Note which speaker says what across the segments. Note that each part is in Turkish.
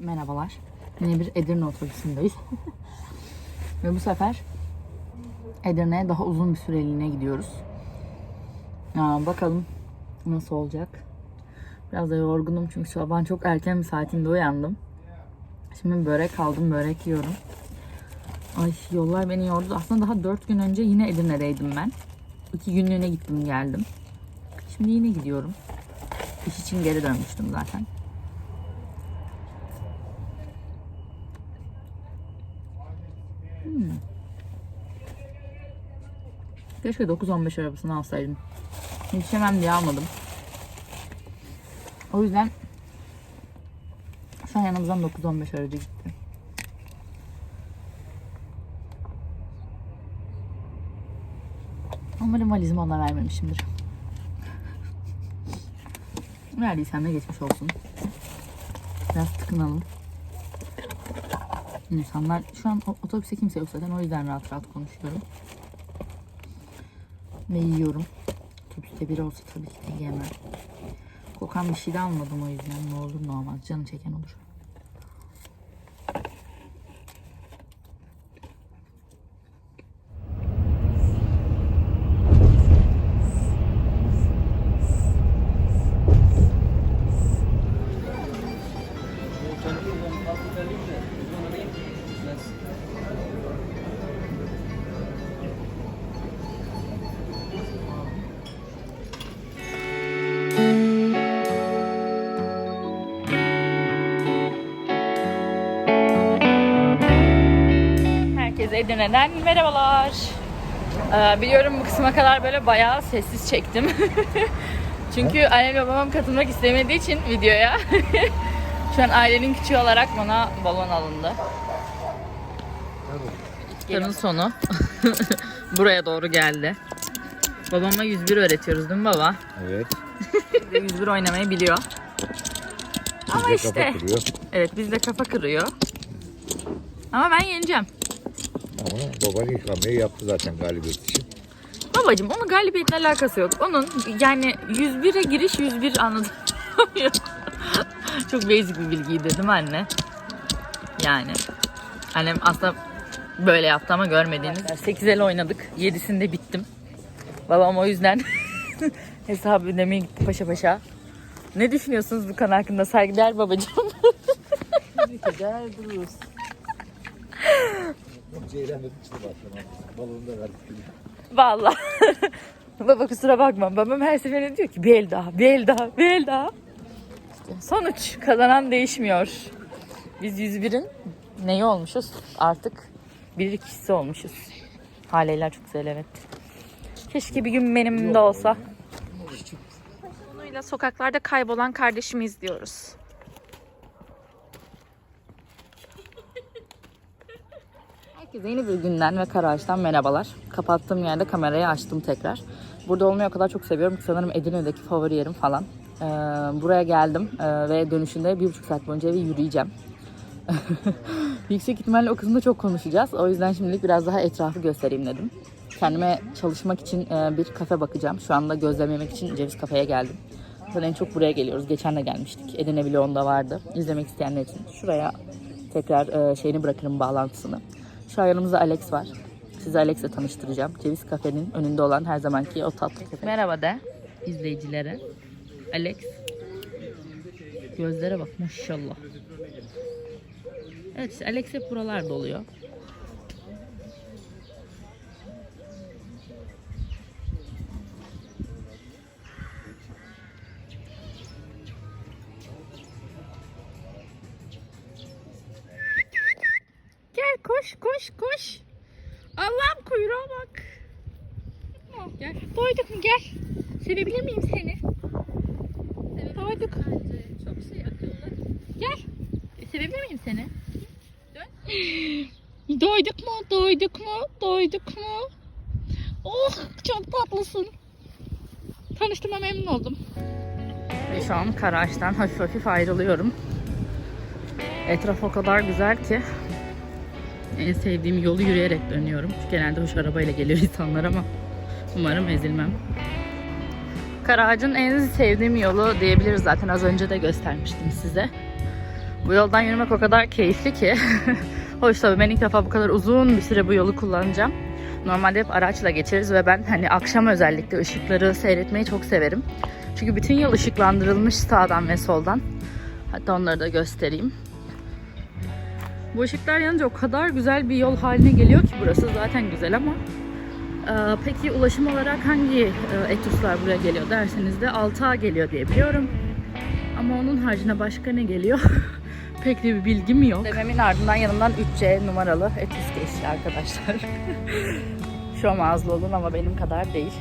Speaker 1: merhabalar. Yine bir Edirne otobüsündeyiz. Ve bu sefer Edirne'ye daha uzun bir süreliğine gidiyoruz. Aa, bakalım nasıl olacak. Biraz da yorgunum çünkü sabah çok erken bir saatinde uyandım. Şimdi börek aldım, börek yiyorum. Ay yollar beni yordu. Aslında daha 4 gün önce yine Edirne'deydim ben. 2 günlüğüne gittim geldim. Şimdi yine gidiyorum. İş için geri dönmüştüm zaten. Keşke 9-15 arabasını alsaydım. Yetişemem diye almadım. O yüzden şu an yanımızdan 9-15 aracı gitti. Umarım valizimi ona vermemişimdir. Verdiysem de geçmiş olsun. Biraz tıkınalım. İnsanlar şu an o- otobüste kimse yok zaten o yüzden rahat rahat konuşuyorum. Ve yiyorum. Otobüste biri olsa tabii ki de yemem. Kokan bir şey de almadım o yüzden ne olur ne olmaz canı çeken olur. Edirne'den merhabalar. Ee, biliyorum bu kısma kadar böyle bayağı sessiz çektim. Çünkü annem ve babam katılmak istemediği için videoya. Şu an ailenin küçüğü olarak bana balon alındı. Yarın sonu buraya doğru geldi. Babama 101 öğretiyoruz değil mi baba?
Speaker 2: Evet.
Speaker 1: 101 oynamayı biliyor. Ama işte.
Speaker 2: kafa kırıyor.
Speaker 1: Evet bizde kafa kırıyor. Ama ben yeneceğim.
Speaker 2: Ama baban ikramiye yaptı zaten galibiyet için.
Speaker 1: Babacım onun galibiyetle alakası yok. Onun yani 101'e giriş 101 anladım. Çok basic bir bilgiydi değil mi anne? Yani. Annem aslında böyle yaptı ama görmediğiniz. 8 el oynadık. 7'sinde bittim. Babam o yüzden hesabı ödemeye gitti paşa paşa. Ne düşünüyorsunuz bu konu hakkında saygıdeğer babacığım?
Speaker 3: Güzel dururuz.
Speaker 2: Ceylan dedim işte başlama. Balonu da verdik.
Speaker 1: Vallahi. Baba kusura bakma. Babam her seferinde diyor ki bir el daha, bir el daha, bir el daha. İşte sonuç kazanan değişmiyor. Biz 101'in neyi olmuşuz? Artık bir kişisi olmuşuz. Haleler çok güzel evet. Keşke bir gün benim de olsa.
Speaker 4: Konuyla sokaklarda kaybolan kardeşimi izliyoruz.
Speaker 1: Herkese yeni bir günden ve Karaağaç'tan merhabalar. Kapattığım yerde kamerayı açtım tekrar. Burada olmayı o kadar çok seviyorum ki sanırım Edirne'deki favori yerim falan. Ee, buraya geldim ee, ve dönüşünde bir buçuk saat boyunca eve yürüyeceğim. Yüksek ihtimalle o kısımda çok konuşacağız. O yüzden şimdilik biraz daha etrafı göstereyim dedim. Kendime çalışmak için e, bir kafe bakacağım. Şu anda gözlem yemek için Ceviz Kafe'ye geldim. Zaten en çok buraya geliyoruz. Geçen de gelmiştik. Edirne vlogunda vardı. İzlemek isteyenler için. Şuraya tekrar e, şeyini bırakırım bağlantısını. Şu an yanımızda Alex var. Sizi Alex'le tanıştıracağım. Ceviz Kafe'nin önünde olan her zamanki o tatlı kafe. Merhaba de izleyicilere. Alex. Gözlere bak maşallah. Evet işte Alex hep buralarda oluyor.
Speaker 4: Miyim seni? Dön. Doyduk mu? Doyduk mu? Doyduk mu? Oh çok tatlısın. Tanıştığıma memnun oldum.
Speaker 1: Şu an Karaağaç'tan hafif hafif ayrılıyorum. Etraf o kadar güzel ki en sevdiğim yolu yürüyerek dönüyorum. Çünkü genelde hoş arabayla geliyor insanlar ama umarım ezilmem. Karaağaç'ın en sevdiğim yolu diyebiliriz zaten az önce de göstermiştim size. Bu yoldan yürümek o kadar keyifli ki. Hoş tabii ben ilk defa bu kadar uzun bir süre bu yolu kullanacağım. Normalde hep araçla geçeriz ve ben hani akşam özellikle ışıkları seyretmeyi çok severim. Çünkü bütün yol ışıklandırılmış sağdan ve soldan. Hatta onları da göstereyim. Bu ışıklar yanınca o kadar güzel bir yol haline geliyor ki burası zaten güzel ama ee, peki ulaşım olarak hangi e, etuslar buraya geliyor derseniz de 6A geliyor diye biliyorum. Ama onun haricinde başka ne geliyor? Pek de bir bilgim yok. Dememin ardından yanımdan 3C numaralı etus geçti arkadaşlar. Şu an ağızlı olun ama benim kadar değil.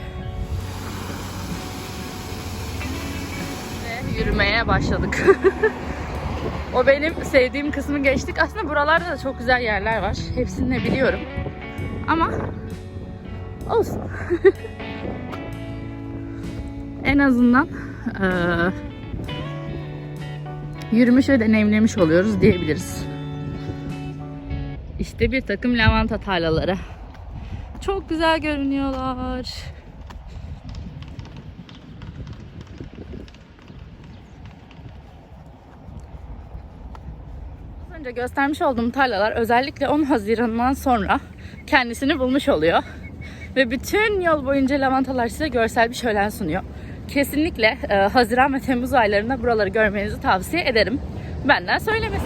Speaker 1: Ve yürümeye başladık. o benim sevdiğim kısmı geçtik. Aslında buralarda da çok güzel yerler var. Hepsini de biliyorum. Ama olsun. en azından eee, yürümüş ve deneyimlemiş oluyoruz diyebiliriz. İşte bir takım lavanta tarlaları. Çok güzel görünüyorlar. Az önce göstermiş olduğum tarlalar özellikle 10 Haziran'dan sonra kendisini bulmuş oluyor. Ve bütün yol boyunca lavantalar size görsel bir şölen sunuyor. Kesinlikle e, Haziran ve Temmuz aylarında buraları görmenizi tavsiye ederim. Benden söylemesi.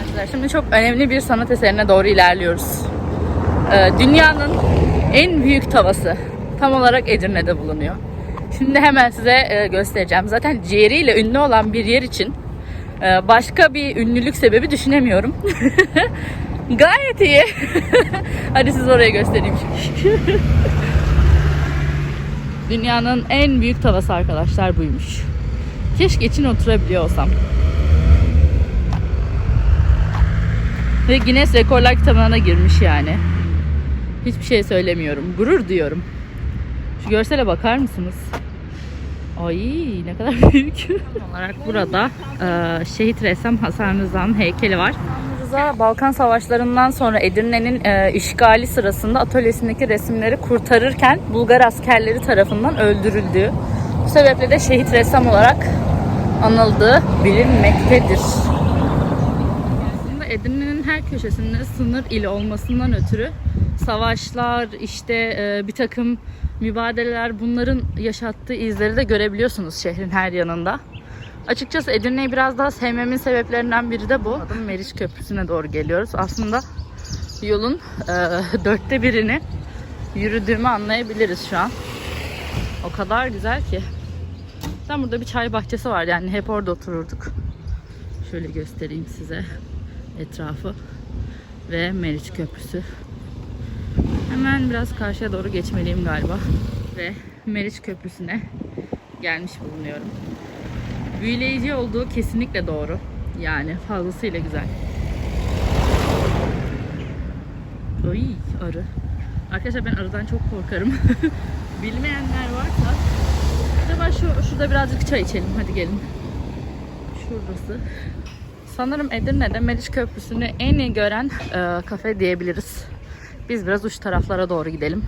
Speaker 1: Arkadaşlar şimdi çok önemli bir sanat eserine doğru ilerliyoruz. E, dünyanın en büyük tavası tam olarak Edirne'de bulunuyor. Şimdi hemen size e, göstereceğim. Zaten ciğeriyle ünlü olan bir yer için ee, Başka bir ünlülük sebebi düşünemiyorum. Gayet iyi. Hadi siz oraya göstereyim şimdi. Dünyanın en büyük tavası arkadaşlar buymuş. Keşke için oturabiliyor olsam. Ve Guinness Rekorlar kitabına girmiş yani. Hiçbir şey söylemiyorum. Gurur diyorum. Şu görsele bakar mısınız? Ay ne kadar büyük. Olarak burada e, şehit ressam Hasan Rıza'nın heykeli var. Rıza Balkan Savaşları'ndan sonra Edirne'nin e, işgali sırasında atölyesindeki resimleri kurtarırken Bulgar askerleri tarafından öldürüldü. Bu sebeple de şehit ressam olarak anıldığı bilinmektedir. Aslında Edirne'nin her köşesinde sınır ili olmasından ötürü savaşlar, işte e, bir takım mübadeleler bunların yaşattığı izleri de görebiliyorsunuz şehrin her yanında. Açıkçası Edirne'yi biraz daha sevmemin sebeplerinden biri de bu. Adım Meriç Köprüsü'ne doğru geliyoruz. Aslında yolun e, dörtte birini yürüdüğümü anlayabiliriz şu an. O kadar güzel ki. Tam burada bir çay bahçesi var yani hep orada otururduk. Şöyle göstereyim size etrafı ve Meriç Köprüsü. Hemen biraz karşıya doğru geçmeliyim galiba. Ve Meriç Köprüsü'ne gelmiş bulunuyorum. Büyüleyici olduğu kesinlikle doğru. Yani fazlasıyla güzel. Oy arı. Arkadaşlar ben arıdan çok korkarım. Bilmeyenler varsa acaba şu, şurada birazcık çay içelim. Hadi gelin. Şurası. Sanırım Edirne'de Meriç Köprüsü'nü en iyi gören e, kafe diyebiliriz. Biz biraz uç taraflara doğru gidelim.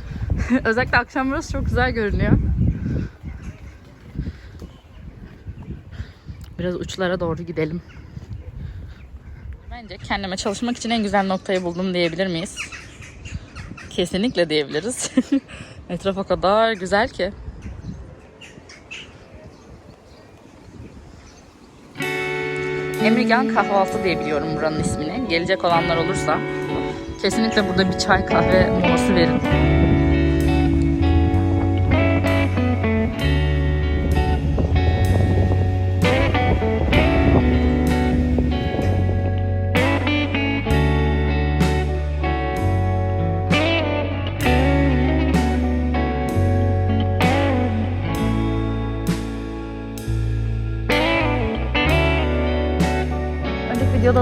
Speaker 1: Özellikle akşam burası çok güzel görünüyor. Biraz uçlara doğru gidelim. Bence kendime çalışmak için en güzel noktayı buldum diyebilir miyiz? Kesinlikle diyebiliriz. Etraf o kadar güzel ki. Emirgan Kahvaltı diye biliyorum buranın ismini. Gelecek olanlar olursa kesinlikle burada bir çay kahve molası verin.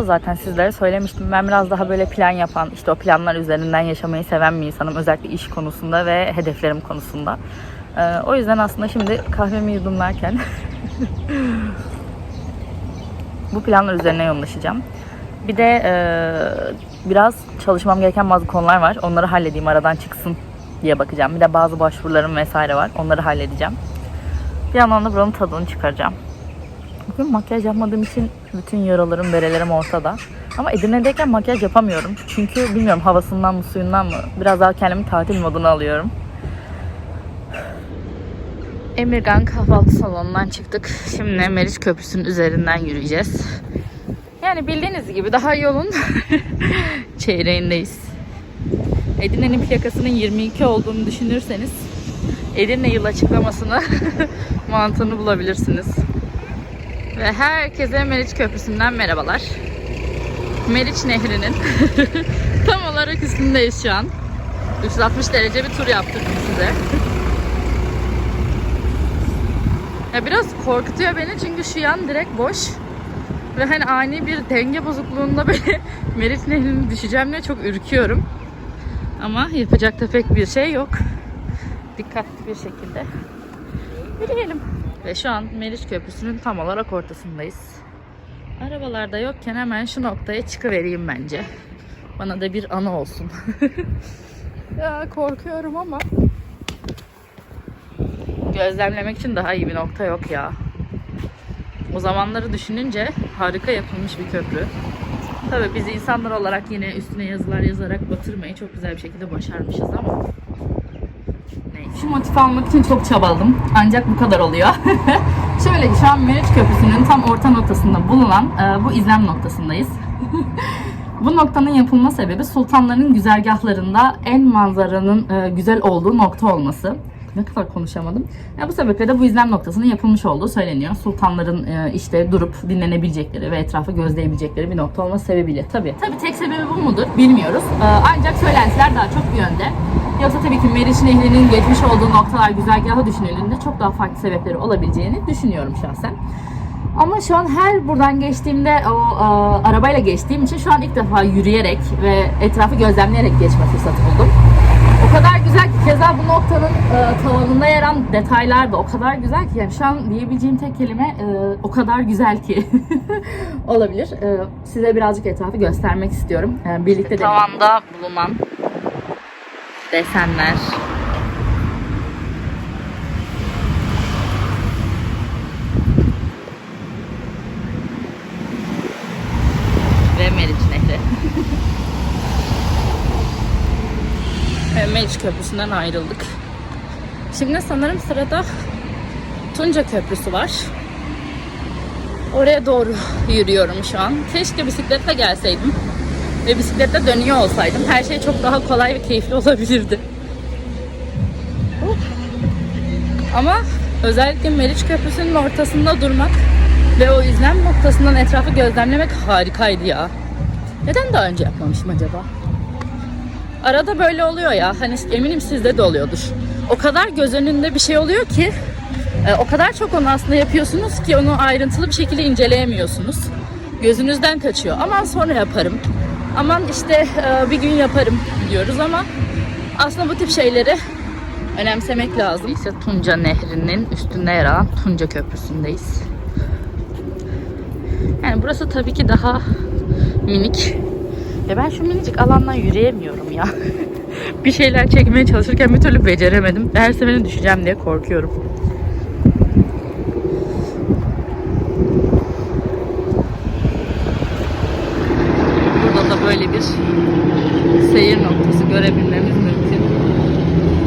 Speaker 1: Zaten sizlere söylemiştim. Ben biraz daha böyle plan yapan, işte o planlar üzerinden yaşamayı seven bir insanım. Özellikle iş konusunda ve hedeflerim konusunda. Ee, o yüzden aslında şimdi kahvemi yudumlarken bu planlar üzerine yoğunlaşacağım. Bir de e, biraz çalışmam gereken bazı konular var. Onları halledeyim aradan çıksın diye bakacağım. Bir de bazı başvurularım vesaire var. Onları halledeceğim. Bir yandan da buranın tadını çıkaracağım. Bugün makyaj yapmadığım için bütün yaralarım, berelerim ortada. Ama Edirne'deyken makyaj yapamıyorum. Çünkü bilmiyorum havasından mı, suyundan mı biraz daha kendimi tatil moduna alıyorum. Emirgan kahvaltı salonundan çıktık. Şimdi Meriç Köprüsü'nün üzerinden yürüyeceğiz. Yani bildiğiniz gibi daha yolun çeyreğindeyiz. Edirne'nin plakasının 22 olduğunu düşünürseniz Edirne yıl açıklamasını mantığını bulabilirsiniz. Ve herkese Meriç Köprüsü'nden merhabalar. Meriç Nehri'nin tam olarak üstündeyiz şu an. 360 derece bir tur yaptırdım size. Ya biraz korkutuyor beni çünkü şu yan direkt boş. Ve hani ani bir denge bozukluğunda böyle Meriç Nehri'ne düşeceğim diye çok ürküyorum. Ama yapacak da pek bir şey yok. Dikkatli bir şekilde yürüyelim. Ve şu an Meriç Köprüsü'nün tam olarak ortasındayız. Arabalar da yokken hemen şu noktaya çıkıvereyim bence. Bana da bir anı olsun. ya korkuyorum ama gözlemlemek için daha iyi bir nokta yok ya. O zamanları düşününce harika yapılmış bir köprü. Tabii biz insanlar olarak yine üstüne yazılar yazarak batırmayı çok güzel bir şekilde başarmışız ama. Şu motifi almak için çok çabaladım. Ancak bu kadar oluyor. Şöyle ki şu an Meriç Köprüsü'nün tam orta noktasında bulunan e, bu izlem noktasındayız. bu noktanın yapılma sebebi sultanların güzergahlarında en manzaranın e, güzel olduğu nokta olması. Ne kadar konuşamadım. Ya bu sebeple de bu izlem noktasının yapılmış olduğu söyleniyor. Sultanların e, işte durup dinlenebilecekleri ve etrafı gözleyebilecekleri bir nokta olması sebebiyle. Tabii. Tabii tek sebebi bu mudur bilmiyoruz. E, ancak söylentiler daha çok bir yönde. Yoksa tabii ki Meriç Nehri'nin geçmiş olduğu noktalar güzergahı düşünüldüğünde çok daha farklı sebepleri olabileceğini düşünüyorum şahsen. Ama şu an her buradan geçtiğimde o e, arabayla geçtiğim için şu an ilk defa yürüyerek ve etrafı gözlemleyerek geçme fırsatı buldum. Kadar güzel ki keza bu noktanın e, tavanında yer alan detaylar da o kadar güzel ki yani şu an diyebileceğim tek kelime e, o kadar güzel ki olabilir. E, size birazcık etrafı göstermek istiyorum. E, birlikte Tavanda bulunan desenler. Ve Meriç Nehri. Ve Meriç Köprüsü'nden ayrıldık. Şimdi sanırım sırada Tunca Köprüsü var. Oraya doğru yürüyorum şu an. Keşke bisikletle gelseydim. Ve bisikletle dönüyor olsaydım her şey çok daha kolay ve keyifli olabilirdi. Ama özellikle Meriç Köprüsü'nün ortasında durmak ve o izlem noktasından etrafı gözlemlemek harikaydı ya. Neden daha önce yapmamışım acaba? Arada böyle oluyor ya. Hani eminim sizde de oluyordur. O kadar göz önünde bir şey oluyor ki e, o kadar çok onu aslında yapıyorsunuz ki onu ayrıntılı bir şekilde inceleyemiyorsunuz. Gözünüzden kaçıyor. Aman sonra yaparım. Aman işte e, bir gün yaparım diyoruz ama aslında bu tip şeyleri önemsemek lazım. İşte Tunca Nehri'nin üstünde yer alan Tunca Köprüsü'ndeyiz. Yani burası tabii ki daha minik. Ya ben şu minicik alandan yürüyemiyorum ya. bir şeyler çekmeye çalışırken bir türlü beceremedim. Her seferinde düşeceğim diye korkuyorum. Burada da böyle bir seyir noktası görebilmemiz mümkün.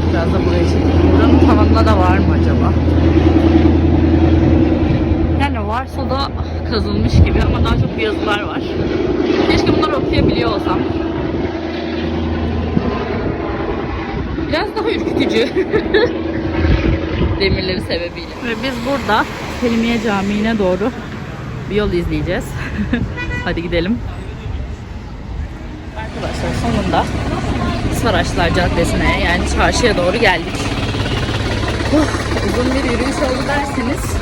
Speaker 1: Biraz da buraya çekelim. Buranın tavanında da var mı acaba? Yani varsa da kazılmış gibi ama daha çok yazılar okuyabiliyor olsam. Biraz daha ürkütücü. Demirleri sebebiyle. Ve biz burada Selimiye Camii'ne doğru bir yol izleyeceğiz. Hadi gidelim. Arkadaşlar sonunda Saraçlar Caddesi'ne yani çarşıya doğru geldik. Oh, uzun bir yürüyüş oldu derseniz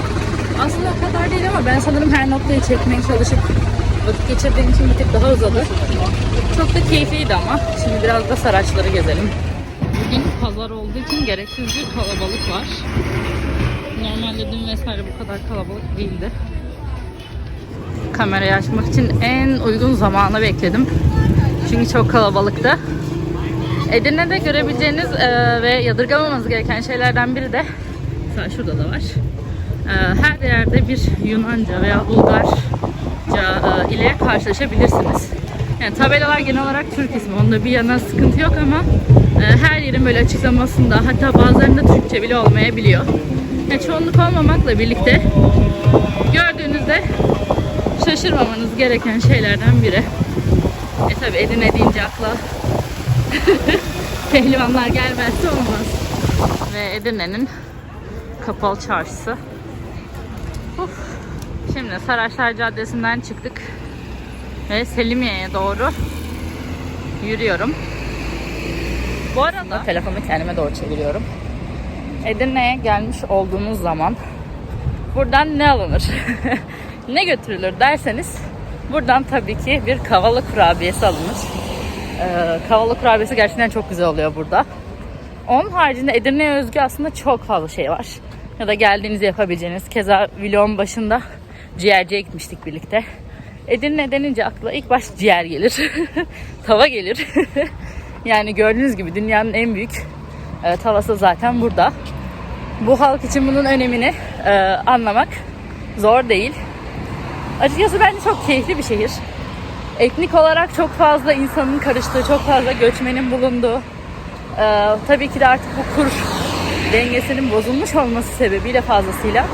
Speaker 1: aslında o kadar değil ama ben sanırım her noktayı çekmeye çalışıp vakit geçirdiğim için bir tık daha uzadı. Çok da keyifliydi ama. Şimdi biraz da Saraçları gezelim. Bugün pazar olduğu için gereksiz bir kalabalık var. Normalde dün vesaire bu kadar kalabalık değildi. Kamerayı açmak için en uygun zamanı bekledim. Çünkü çok kalabalıktı. Edirne'de görebileceğiniz e, ve yadırgamamanız gereken şeylerden biri de mesela şurada da var. Ee, her yerde bir Yunanca veya Bulgarca e, ile karşılaşabilirsiniz. Yani tabelalar genel olarak Türk ismi. Onda bir yana sıkıntı yok ama e, her yerin böyle açıklamasında hatta bazılarında Türkçe bile olmayabiliyor. Yani çoğunluk olmamakla birlikte gördüğünüzde şaşırmamanız gereken şeylerden biri. E tabi Edirne deyince akla pehlivanlar gelmezse olmaz. Ve Edirne'nin kapalı çarşısı. Şimdi Saraçlar Caddesi'nden çıktık ve Selimiye'ye doğru yürüyorum. Bu arada telefonu kendime doğru çeviriyorum. Edirne'ye gelmiş olduğunuz zaman buradan ne alınır? ne götürülür derseniz buradan tabii ki bir kavalı kurabiyesi alınır. Ee, kavalı kurabiyesi gerçekten çok güzel oluyor burada. Onun haricinde Edirne'ye özgü aslında çok fazla şey var. Ya da geldiğinizde yapabileceğiniz. Keza vlogun başında ciğerciye gitmiştik birlikte. Edirne denince akla ilk baş ciğer gelir. Tava gelir. yani gördüğünüz gibi dünyanın en büyük e, tavası zaten burada. Bu halk için bunun önemini e, anlamak zor değil. Açıkçası bence çok keyifli bir şehir. Etnik olarak çok fazla insanın karıştığı, çok fazla göçmenin bulunduğu, ee, tabii ki de artık bu kur dengesinin bozulmuş olması sebebiyle fazlasıyla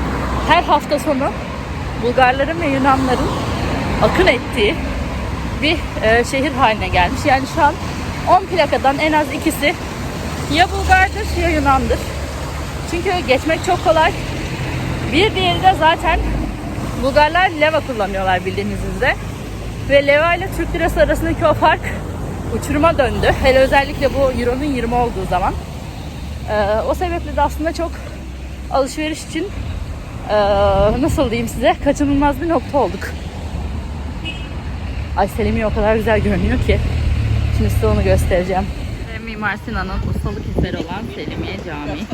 Speaker 1: her hafta sonu Bulgarların ve Yunanların akın ettiği bir e, şehir haline gelmiş. Yani şu an 10 plakadan en az ikisi ya Bulgardır ya Yunandır. Çünkü geçmek çok kolay. Bir diğeri de zaten Bulgarlar leva kullanıyorlar bildiğiniz üzere. Ve leva ile Türk lirası arasındaki o fark uçuruma döndü. Hele özellikle bu euronun 20 olduğu zaman. Ee, o sebeple de aslında çok alışveriş için nasıl diyeyim size kaçınılmaz bir nokta olduk. Ay Selimiye o kadar güzel görünüyor ki. Şimdi size onu göstereceğim. Mimar Sinan'ın ustalık eseri olan Selimiye Camii.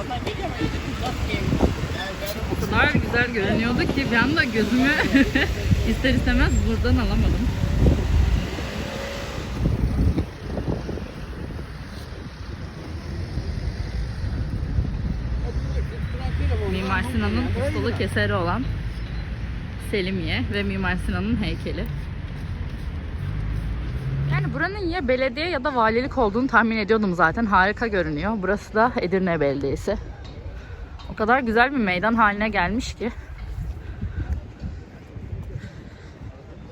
Speaker 1: O kadar güzel görünüyordu ki bir anda gözümü ister istemez buradan alamadım. Mimar Sinan'ın ustalık eseri olan Selimiye ve Mimar Sinan'ın heykeli. Yani buranın ya belediye ya da valilik olduğunu tahmin ediyordum zaten. Harika görünüyor. Burası da Edirne Belediyesi. O kadar güzel bir meydan haline gelmiş ki.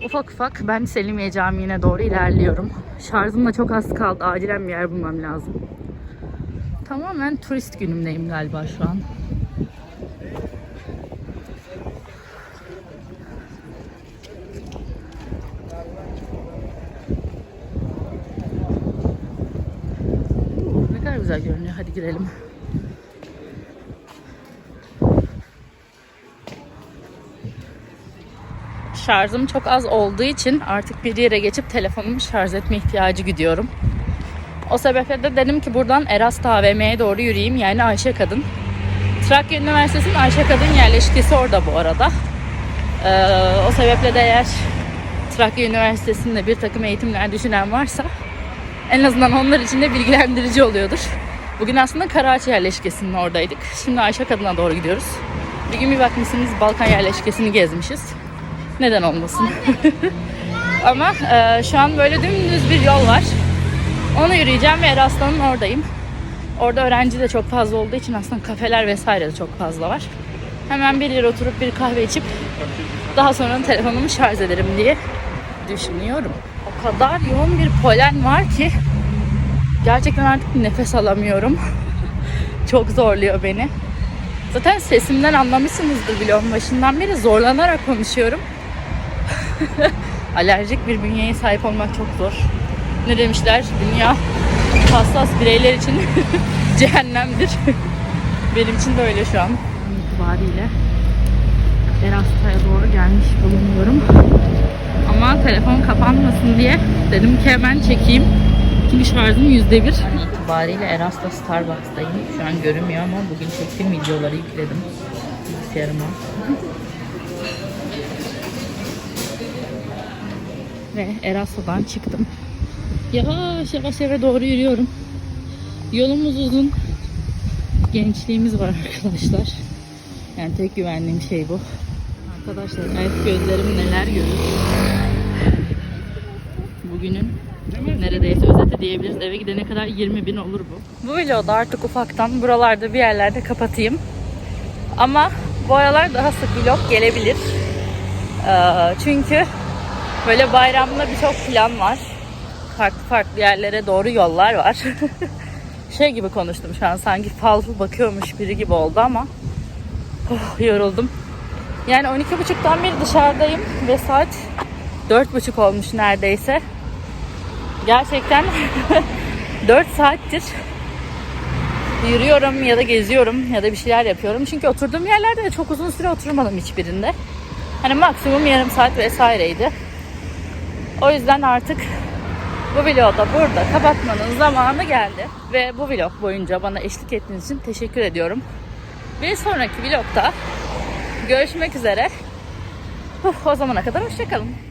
Speaker 1: Ufak ufak ben Selimiye Camii'ne doğru ilerliyorum. Şarjım da çok az kaldı. Acilen bir yer bulmam lazım. Tamamen turist günümdeyim galiba şu an. Ne kadar güzel görünüyor. Hadi girelim. Şarjım çok az olduğu için artık bir yere geçip telefonumu şarj etme ihtiyacı gidiyorum. O sebeple de dedim ki buradan Erasmus AVM'ye doğru yürüyeyim. Yani Ayşe Kadın. Trakya Üniversitesi'nin Ayşe Kadın yerleşkesi orada bu arada. Ee, o sebeple de eğer Trakya Üniversitesi'nde bir takım eğitimler düşünen varsa en azından onlar için de bilgilendirici oluyordur. Bugün aslında Karaağaç yerleşkesinin oradaydık. Şimdi Ayşe Kadın'a doğru gidiyoruz. Bir gün bir bakmışsınız Balkan yerleşkesini gezmişiz. Neden olmasın? Ama e, şu an böyle dümdüz bir yol var. Onu yürüyeceğim ve Eraslan'ın oradayım. Orada öğrenci de çok fazla olduğu için aslında kafeler vesaire de çok fazla var. Hemen bir yere oturup bir kahve içip daha sonra telefonumu şarj ederim diye düşünüyorum. O kadar yoğun bir polen var ki gerçekten artık nefes alamıyorum. çok zorluyor beni. Zaten sesimden anlamışsınızdır vlogun başından beri zorlanarak konuşuyorum. Alerjik bir bünyeye sahip olmak çok zor. Ne demişler? Dünya hassas bireyler için cehennemdir. Benim için de öyle şu an. itibariyle Erasta'ya doğru gelmiş bulunuyorum. Ama telefon kapanmasın diye dedim ki hemen çekeyim. Çünkü şarjım yüzde bir. itibariyle Erasta Starbucks'tayım. Şu an görünmüyor ama bugün çektiğim videoları yükledim bilgisayarıma. Ve Erasta'dan çıktım. Yavaş yavaş eve doğru yürüyorum. Yolumuz uzun. Gençliğimiz var arkadaşlar. Yani tek güvendiğim şey bu. Arkadaşlar evet gözlerim neler görür. Bugünün diyebiliriz. Eve gidene kadar 20 bin olur bu. Bu vlogu artık ufaktan buralarda bir yerlerde kapatayım. Ama bu aralar daha sık vlog gelebilir. Ee, çünkü böyle bayramda birçok plan var. Farklı farklı yerlere doğru yollar var. şey gibi konuştum şu an sanki fal bakıyormuş biri gibi oldu ama oh, yoruldum. Yani 12.30'dan beri dışarıdayım ve saat 4.30 olmuş neredeyse. Gerçekten 4 saattir yürüyorum ya da geziyorum ya da bir şeyler yapıyorum. Çünkü oturduğum yerlerde de çok uzun süre oturmadım hiçbirinde. Hani maksimum yarım saat vesaireydi. O yüzden artık bu vlogu da burada kapatmanın zamanı geldi. Ve bu vlog boyunca bana eşlik ettiğiniz için teşekkür ediyorum. Bir sonraki vlogda görüşmek üzere. O zamana kadar hoşçakalın.